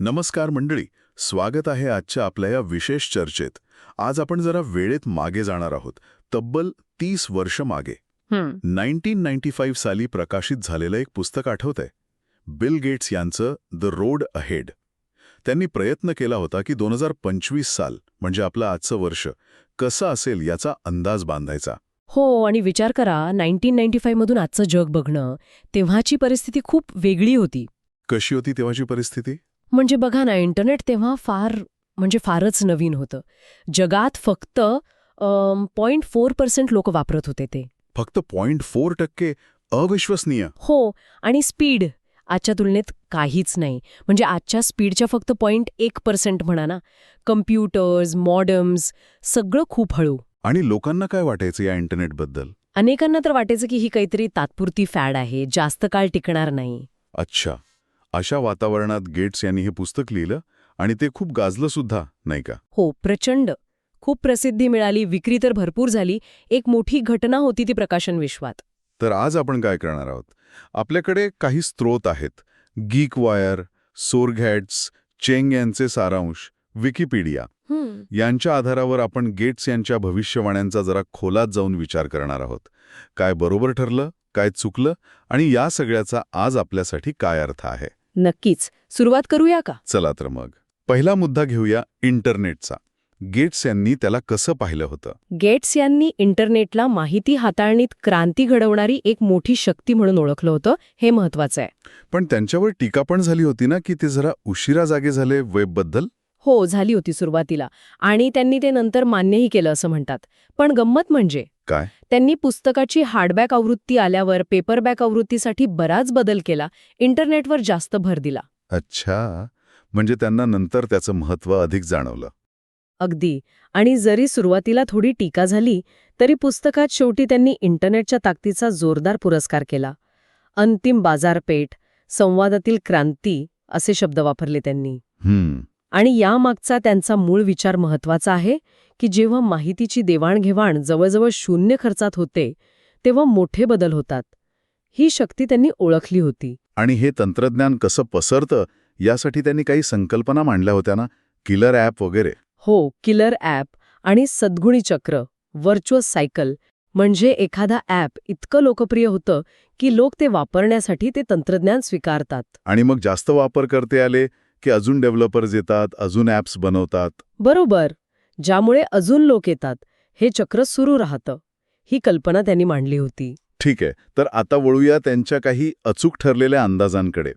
नमस्कार मंडळी स्वागत आहे आजच्या आपल्या या विशेष चर्चेत. आज आपण जरा वेळेत मागे जाणार आहोत. तब्बल तीस वर्ष मागे. नाईन्टीन नाईन्टी फाईव्ह साली प्रकाशित झालेलं एक पुस्तक आठवतंय. बिल गेट्स यांचं द रोड अहेड त्यांनी प्रयत्न केला होता की दोन हजार पंचवीस साल म्हणजे आपलं आजचं वर्ष कसं असेल याचा अंदाज बांधायचा. हो आणि विचार करा नाईन्टीन नाईन्टी फाईव्ह मधून आजचं जग बघणं तेव्हाची परिस्थिती खूप वेगळी होती. कशी होती तेव्हाची परिस्थिती? म्हणजे बघा ना इंटरनेट तेव्हा फार म्हणजे फारच नवीन होतं. जगात फक्त पॉईंट फोर पर्सेंट लोक वापरत होते ते. फक्त पॉइंट फोर टक्के अविश्वसनीय. हो आणि स्पीड आजच्या तुलनेत काहीच नाही. म्हणजे आजच्या स्पीडच्या फक्त पॉईंट एक पर्सेंट म्हणा ना. कम्प्युटर्स मॉडम्स सगळं खूप हळू. आणि लोकांना काय वाटायचं या इंटरनेटबद्दल अनेकांना तर वाटायचं की ही काहीतरी तात्पुरती फॅड आहे जास्त काळ टिकणार नाही. अच्छा. अशा वातावरणात गेट्स यांनी हे पुस्तक लिहिलं आणि ते खूप गाजलं सुद्धा नाही का? हो प्रचंड. खूप प्रसिद्धी मिळाली विक्री तर भरपूर झाली. एक मोठी घटना होती ती प्रकाशन विश्वात तर आज आपण काय करणार आहोत? आपल्याकडे काही स्रोत आहेत. गीक वायर सोरघॅट्स चेंग यांचे सारांश विकिपीडिया. यांच्या आधारावर आपण गेट्स यांच्या भविष्यवाण्यांचा जरा खोलात जाऊन विचार करणार आहोत. काय बरोबर ठरलं काय चुकलं आणि या सगळ्याचा आज आपल्यासाठी काय अर्थ आहे? नक्कीच. सुरुवात करूया का? चला तर मग. पहिला मुद्दा घेऊया इंटरनेटचा. गेट्स यांनी त्याला कसं पाहिलं होतं? गेट्स यांनी इंटरनेटला माहिती हाताळणीत क्रांती घडवणारी एक मोठी शक्ती म्हणून ओळखलं होतं. हे महत्वाचं आहे. पण त्यांच्यावर टीका पण झाली होती ना की ते जरा उशिरा जागे झाले वेबबद्दल हो झाली होती सुरुवातीला. आणि त्यांनी ते नंतर मान्यही केलं असं म्हणतात. पण गंमत म्हणजे? काय? त्यांनी पुस्तकाची हार्डबॅक आवृत्ती आल्यावर पेपरबॅक आवृत्तीसाठी बराच बदल केला. इंटरनेटवर जास्त भर दिला. अच्छा. म्हणजे त्यांना नंतर त्याचं महत्त्व अधिक जाणवलं. अगदी. आणि जरी सुरुवातीला थोडी टीका झाली तरी पुस्तकात शेवटी त्यांनी इंटरनेटच्या ताकदीचा जोरदार पुरस्कार केला. अंतिम बाजारपेठ संवादातील क्रांती असे शब्द वापरले त्यांनी. हम्म. आणि यामागचा त्यांचा मूळ विचार महत्त्वाचा आहे की जेव्हा माहितीची देवाणघेवाण जवळजवळ शून्य खर्चात होते तेव्हा मोठे बदल होतात. ही शक्ती त्यांनी ओळखली होती. आणि हे तंत्रज्ञान कसं पसरतं यासाठी त्यांनी काही संकल्पना मांडल्या होत्या ना? किलर ॲप वगैरे. हो किलर ॲप आणि सद्गुणी चक्र व्हर्च्युअस सायकल म्हणजे एखादा ॲप इतकं लोकप्रिय होतं की लोक ते वापरण्यासाठी ते तंत्रज्ञान स्वीकारतात. आणि मग जास्त वापर करते आले की अजून डेव्हलपर्स येतात अजून ॲप्स बनवतात. बरोबर. ज्यामुळे अजून लोक येतात हे चक्र सुरू राहतं ही कल्पना त्यांनी मांडली होती. ठीक आहे. तर आता वळूया त्यांच्या काही अचूक ठरलेल्या अंदाजांकडे.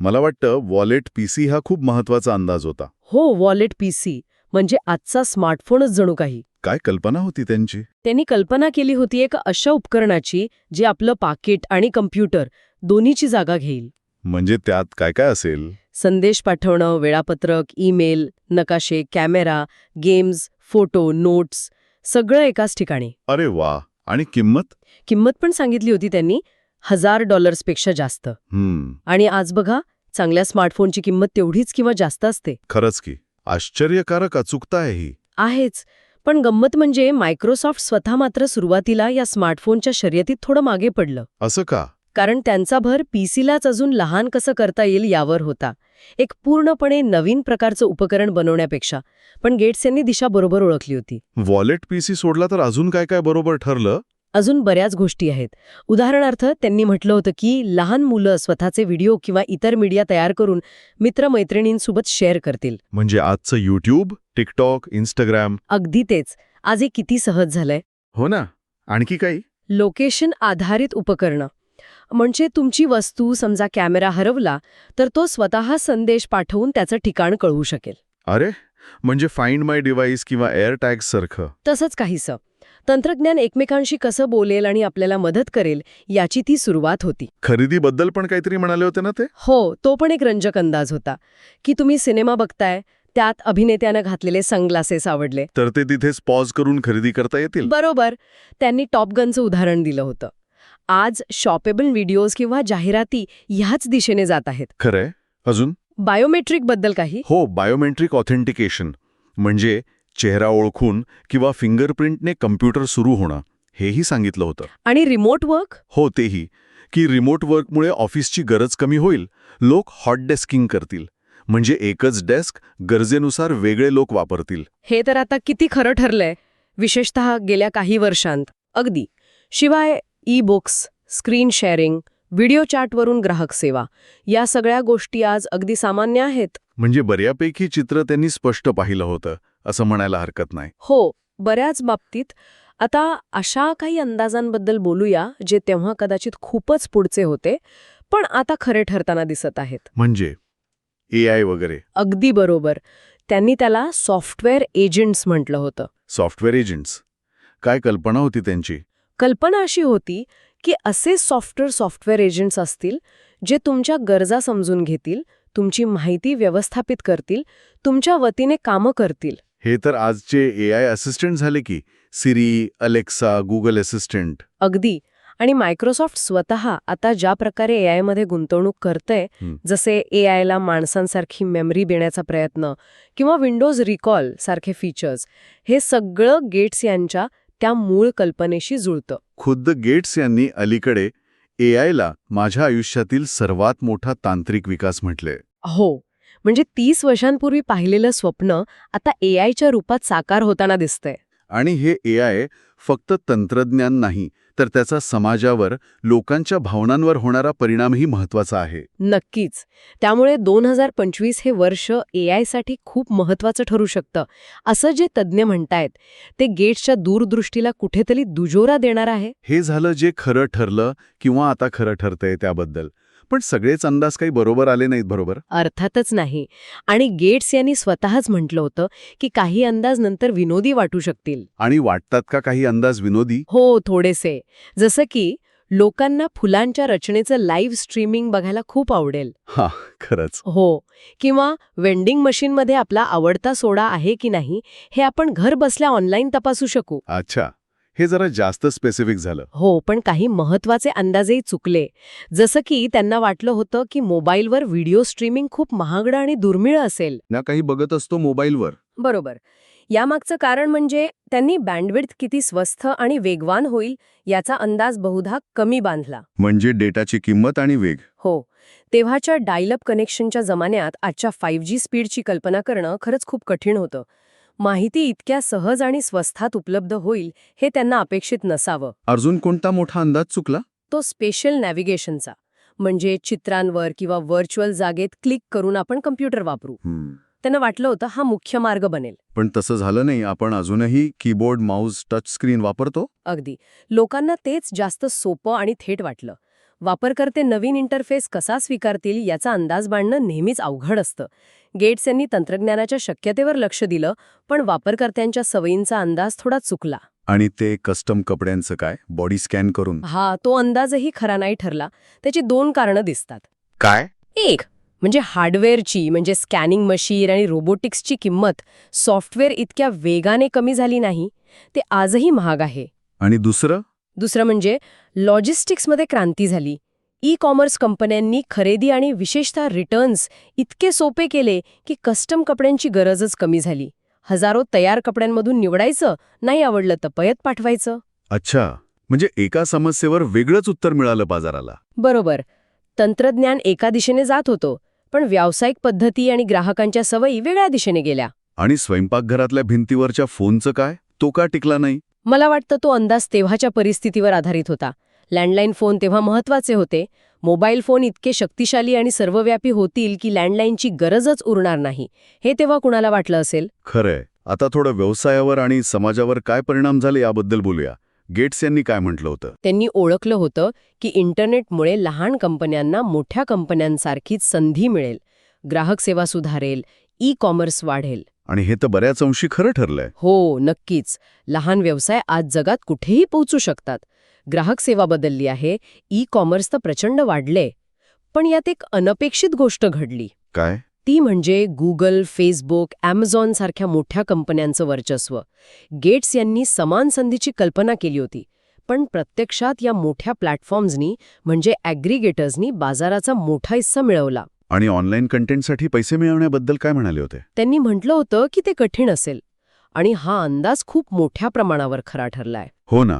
मला वाटतं वॉलेट पीसी हा खूप महत्त्वाचा अंदाज होता. हो वॉलेट पीसी म्हणजे आजचा स्मार्टफोनच जणू काही. काय कल्पना होती त्यांची? त्यांनी कल्पना केली होती एका अशा उपकरणाची जे आपलं पाकिट आणि कम्प्युटर दोन्हीची जागा घेईल. म्हणजे त्यात काय काय असेल? संदेश पाठवणं वेळापत्रक ईमेल नकाशे कॅमेरा गेम्स फोटो नोट्स सगळं एकाच ठिकाणी. अरे वा! आणि किंमत? किंमत पण सांगितली होती त्यांनी हजार डॉलर्सपेक्षा जास्त. आणि आज बघा चांगल्या स्मार्टफोनची किंमत तेवढीच किंवा जास्त असते. खरंच की. आश्चर्यकारक अचूकता आहे ही. आहेच. पण गंमत म्हणजे मायक्रोसॉफ्ट स्वतः मात्र सुरुवातीला या स्मार्टफोनच्या शर्यतीत थोडं मागे पडलं. असं का? कारण त्यांचा भर पीसीलाच अजून लहान कसं करता येईल यावर होता. एक पूर्णपणे नवीन प्रकारचं उपकरण बनवण्यापेक्षा पण गेट्स यांनी दिशा बरोबर ओळखली होती. वॉलेट पीसी सोडला तर अजून काय काय बरोबर ठरलं? अजून बऱ्याच गोष्टी आहेत. उदाहरणार्थ त्यांनी म्हटलं होतं की लहान मुलं स्वतःचे व्हिडिओ किंवा इतर मीडिया तयार करून मित्रमैत्रिणींसोबत शेअर करतील. म्हणजे आजचं युट्यूब टिकटॉक इंस्टाग्राम अगदी तेच. आज हे किती सहज झालंय. हो ना. आणखी काही? लोकेशन आधारित उपकरणं. म्हणजे तुमची वस्तू समजा कॅमेरा हरवला तर तो स्वतः संदेश पाठवून त्याचं ठिकाण कळवू शकेल. अरे म्हणजे फाइंड माय डिव्हाइस किंवा एअर टॅग सारखं. तसंच काहीसं. तंत्रज्ञान एकमेकांशी कसं बोलेल आणि आपल्याला मदत करेल याची ती सुरुवात होती. खरेदीबद्दल पण काहीतरी म्हणाले होते ना ते? हो तो पण एक रंजक अंदाज होता. की तुम्ही सिनेमा बघताय त्यात अभिनेत्यानं घातलेले सनग्लासेस आवडले. तर ते तिथेच पॉज करून खरेदी करता येतील? बरोबर. त्यांनी टॉपगनचं उदाहरण दिलं होतं. आज शॉपेबल व्हिडिओज किंवा जाहिराती ह्याच दिशेने जात आहेत. खरंय. अजून? बायोमेट्रिकबद्दल काही? हो बायोमेट्रिक ऑथेंटिकेशन म्हणजे चेहरा ओळखून किंवा फिंगरप्रिंटने कम्प्युटर सुरू होणं हेही सांगितलं होतं. आणि रिमोट वर्क? हो तेही. की रिमोट वर्कमुळे ऑफिसची गरज कमी होईल लोक हॉट डेस्किंग करतील. म्हणजे एकच डेस्क गरजेनुसार वेगळे लोक वापरतील. हे तर आता किती खरं ठरलंय विशेषत गेल्या काही वर्षांत. अगदी. शिवाय e books screen sharing video चॅटवरून ग्राहक सेवा. या सगळ्या गोष्टी आज अगदी सामान्य आहेत. म्हणजे बऱ्यापैकी चित्र त्यांनी स्पष्ट पाहिलं होतं असं म्हणायला हरकत नाही. हो बऱ्याच बाबतीत. आता अशा काही अंदाजांबद्दल बोलूया जे तेव्हा कदाचित खूपच पुढचे होते पण आता खरे ठरताना दिसत आहेत. म्हणजे? ए आय वगैरे. अगदी बरोबर. त्यांनी त्याला सॉफ्टवेअर एजंट्स म्हटलं होतं. Software agents. काय कल्पना होती त्यांची? कल्पना अशी होती की असे सॉफ्टवेअर सॉफ्टवेअर एजंट्स असतील जे तुमच्या गरजा समजून घेतील तुमची माहिती व्यवस्थापित करतील तुमच्या वतीने कामं करतील. हे तर आजचे ए आय असिस्टंट झाले की सिरी अलेक्सा गुगल असिस्टंट. अगदी. आणि मायक्रोसॉफ्ट स्वतः आता ज्या प्रकारे ए आयमध्ये गुंतवणूक करतंय. जसे ए आयला माणसांसारखी मेमरी देण्याचा प्रयत्न किंवा विंडोज रिकॉल सारखे फीचर्स हे सगळं गेट्स यांच्या त्या मूळ कल्पनेशी जुळतं. खुद्द गेट्स यांनी अलीकडे ए आयला माझ्या आयुष्यातील सर्वात मोठा तांत्रिक विकास म्हटले. हो म्हणजे तीस वर्षांपूर्वी पाहिलेलं स्वप्न आता ए आयच्या रूपात साकार होताना दिसतंय. आणि हे ए आय फक्त तंत्रज्ञान नाही तर त्याचा समाजावर लोकांच्या भावनांवर होणारा परिणामही महत्त्वाचा आहे. नक्कीच. त्यामुळे दोन हजार पंचवीस हे वर्ष ए आयसाठी खूप महत्वाचं ठरू शकतं. असं जे तज्ज्ञ म्हणतायत ते गेट्सच्या दूरदृष्टीला कुठेतरी दुजोरा देणार आहे? हे झालं जे खरं ठरलं किंवा आता खरं ठरतंय त्याबद्दल. पण सगळेच अंदाज काही बरोबर आले नाहीत बरोबर? अर्थातच नाही. आणि गेट्स यांनी स्वतःच म्हटलं होतं की काही अंदाज नंतर विनोदी वाटू शकतील. आणि वाटतात का काही अंदाज विनोदी? हो थोडेसे. जसं की लोकांना फुलांच्या रचनेचं लाईव्ह स्ट्रीमिंग बघायला खूप आवडेल. हा खरंच. हो. किंवा वेंडिंग मशीनमध्ये आपला आवडता सोडा आहे की नाही हे आपण घर बसल्या ऑनलाईन तपासू शकू. अच्छा. हे जरा जास्त स्पेसिफिक झालं. हो पण काही महत्त्वाचे अंदाजही चुकले. जसं की त्यांना वाटलं होतं की मोबाईलवर व्हिडिओ स्ट्रीमिंग खूप महागडं आणि दुर्मिळ असेल. ना काही बघत असतो मोबाईलवर. बरोबर. यामागचं कारण म्हणजे त्यांनी बँडविड्थ किती स्वस्थ आणि वेगवान होईल याचा अंदाज बहुधा कमी बांधला. म्हणजे डेटाची किंमत आणि वेग. हो तेव्हाच्या डायलअप कनेक्शनच्या जमान्यात आजच्या फाईव्ह जी स्पीडची कल्पना करणं खरंच खूप कठीण होतं. माहिती इतक्या सहज आणि स्वस्थात उपलब्ध होईल हे त्यांना अपेक्षित नसावं. अजून कोणता मोठा अंदाज चुकला? तो स्पेशल नॅव्हिगेशनचा म्हणजे चित्रांवर किंवा व्हर्च्युअल जागेत क्लिक करून आपण कम्प्युटर वापरू. त्यांना वाटलं होतं हा मुख्य मार्ग बनेल. पण तसं झालं नाही आपण अजूनही कीबोर्ड माऊस टच स्क्रीन वापरतो? अगदी. लोकांना तेच जास्त सोपं आणि थेट वाटलं. वापरकर्ते नवीन इंटरफेस कसा स्वीकारतील याचा अंदाज बांधणं नेहमीच अवघड असतं. गेट्स यांनी तंत्रज्ञानाच्या शक्यतेवर लक्ष दिलं पण वापरकर्त्यांच्या सवयींचा अंदाज थोडा चुकला. आणि ते कस्टम कपड्यांचं काय? बॉडी स्कॅन करून. हा तो अंदाजही खरा नाही ठरला. त्याची दोन कारणं दिसतात. काय? एक म्हणजे हार्डवेअरची म्हणजे स्कॅनिंग मशीन आणि रोबोटिक्सची किंमत सॉफ्टवेअर इतक्या वेगाने कमी झाली नाही ते आजही महाग आहे. आणि दुसरं? दुसरं म्हणजे लॉजिस्टिक्समध्ये क्रांती झाली. ई कॉमर्स कंपन्यांनी खरेदी आणि विशेषतः रिटर्न्स इतके सोपे केले की कस्टम कपड्यांची गरजच कमी झाली. हजारो तयार कपड्यांमधून निवडायचं नाही आवडलं तर पयत पाठवायचं. अच्छा. म्हणजे एका समस्येवर वेगळंच उत्तर मिळालं बाजाराला. बरोबर. तंत्रज्ञान एका दिशेने जात होतो पण व्यावसायिक पद्धती आणि ग्राहकांच्या सवयी वेगळ्या दिशेने गेल्या. आणि स्वयंपाकघरातल्या भिंतीवरच्या फोनचं काय? तो का टिकला नाही? मला वाटतं तो अंदाज तेव्हाच्या परिस्थितीवर आधारित होता. लँडलाईन फोन तेव्हा महत्त्वाचे होते. मोबाईल फोन इतके शक्तिशाली आणि सर्वव्यापी होतील की लँडलाईनची गरजच उरणार नाही. हे तेव्हा कुणाला वाटलं असेल? खरंय आता थोडं व्यवसायावर आणि समाजावर काय परिणाम झाले याबद्दल बोलूया. गेट्स यांनी काय म्हटलं होतं? त्यांनी ओळखलं होतं की इंटरनेटमुळे लहान कंपन्यांना मोठ्या कंपन्यांसारखीच संधी मिळेल. ग्राहक सेवा सुधारेल. ई कॉमर्स वाढेल. आणि हे तर बऱ्याच अंशी खरं ठरलंय. हो नक्कीच. लहान व्यवसाय आज जगात कुठेही पोहोचू शकतात. ग्राहक सेवा बदलली आहे ई कॉमर्स तर प्रचंड वाढले पण यात एक अनपेक्षित गोष्ट घडली. काय? ती म्हणजे गुगल फेसबुक ॲमेझॉन सारख्या मोठ्या कंपन्यांचं वर्चस्व. गेट्स यांनी समान संधीची कल्पना केली होती पण प्रत्यक्षात या मोठ्या प्लॅटफॉर्म्सनी म्हणजे ॲग्रिगेटर्सनी बाजाराचा मोठा हिस्सा मिळवला. आणि ऑनलाईन कंटेंटसाठी पैसे मिळवण्याबद्दल काय म्हणाले होते? त्यांनी म्हटलं होतं की ते कठीण असेल. आणि हा अंदाज खूप मोठ्या प्रमाणावर खरा ठरलाय. हो ना.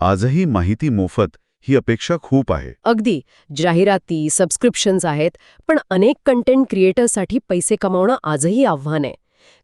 आजही माहिती मोफत ही अपेक्षा खूप आहे. अगदी. जाहिराती सबस्क्रिप्शन्स आहेत पण अनेक कंटेंट क्रिएटर्ससाठी पैसे कमावणं आजही आव्हान आहे.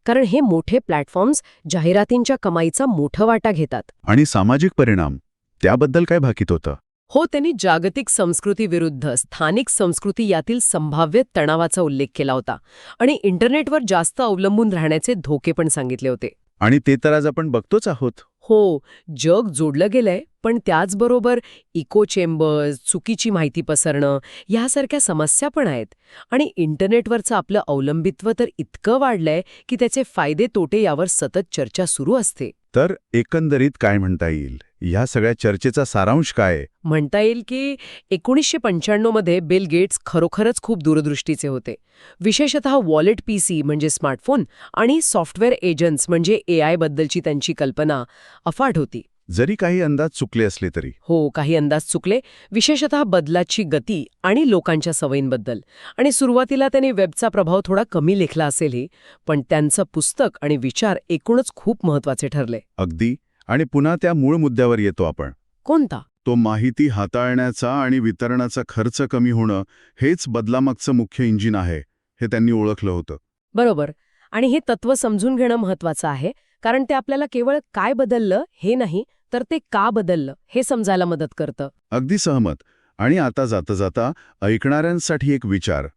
कारण हे मोठे प्लॅटफॉर्म्स जाहिरातींच्या कमाईचा मोठा वाटा घेतात. आणि सामाजिक परिणाम त्याबद्दल काय भाकीत होतं? हो त्यांनी जागतिक संस्कृतीविरुद्ध स्थानिक संस्कृती यातील संभाव्य तणावाचा उल्लेख केला होता आणि इंटरनेटवर जास्त अवलंबून राहण्याचे धोके पण सांगितले होते. आणि ते तर आज आपण बघतोच आहोत. हो जग जोडलं गेलंय पण त्याचबरोबर इको चेंबर्स चुकीची माहिती पसरणं यासारख्या समस्या पण आहेत. आणि इंटरनेटवरचं आपलं अवलंबित्व तर इतकं वाढलंय की त्याचे फायदे तोटे यावर सतत चर्चा सुरू असते. तर एकंदरीत काय म्हणता येईल? ह्या सगळ्या चर्चेचा सारांश काय? म्हणता येईल की एकोणीसशे पंच्याण्णवमध्ये बिल गेट्स खरोखरच खूप दूरदृष्टीचे होते. विशेषतः वॉलेट पीसी म्हणजे स्मार्टफोन आणि सॉफ्टवेअर एजंट्स म्हणजे एआय बद्दलची त्यांची कल्पना अफाट होती. जरी काही अंदाज चुकले असले तरी. हो काही अंदाज चुकले. विशेषतः बदलाची गती आणि लोकांच्या सवयींबद्दल. आणि सुरुवातीला त्याने वेबचा प्रभाव थोडा कमी लेखला असेलही पण त्यांचं पुस्तक आणि विचार एकूणच खूप महत्त्वाचे ठरले. अगदी. आणि पुन्हा त्या मूळ मुद्द्यावर येतो आपण. कोणता? तो माहिती हाताळण्याचा आणि वितरणाचा खर्च कमी होणं हेच बदलामागचं मुख्य इंजिन आहे हे त्यांनी ओळखलं होतं. बरोबर. आणि हे तत्व समजून घेणं महत्वाचं आहे कारण ते आपल्याला केवळ काय बदललं हे नाही तर ते का बदललं हे समजायला मदत करतं. अगदी सहमत. आणि आता जाता जाता ऐकणाऱ्यांसाठी एक विचार.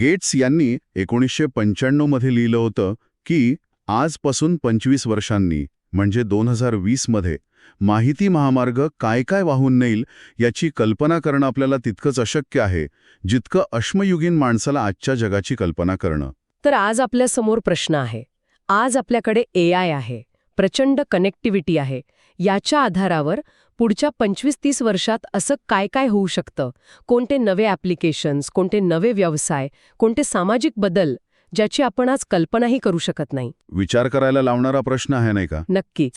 गेट्स यांनी एकोणीसशे पंच्याण्णवमध्ये लिहिलं होतं की आजपासून पंचवीस वर्षांनी म्हणजे दोन हजार वीसमध्ये माहिती महामार्ग काय काय वाहून नेईल याची कल्पना करणं आपल्याला तितकंच अशक्य आहे जितकं अश्मयुगीन माणसाला आजच्या जगाची कल्पना करणं. तर आज आपल्यासमोर प्रश्न आहे. आज आपल्याकडे ए आय आहे प्रचंड कनेक्टिव्हिटी आहे. याच्या आधारावर पुढच्या पंचवीस तीस वर्षात असं काय काय होऊ शकतं? कोणते नवे ॲप्लिकेशन्स कोणते नवे व्यवसाय कोणते सामाजिक बदल ज्याची आपण आज कल्पनाही करू शकत नाही. विचार करायला लावणारा प्रश्न आहे नाही का? नक्कीच.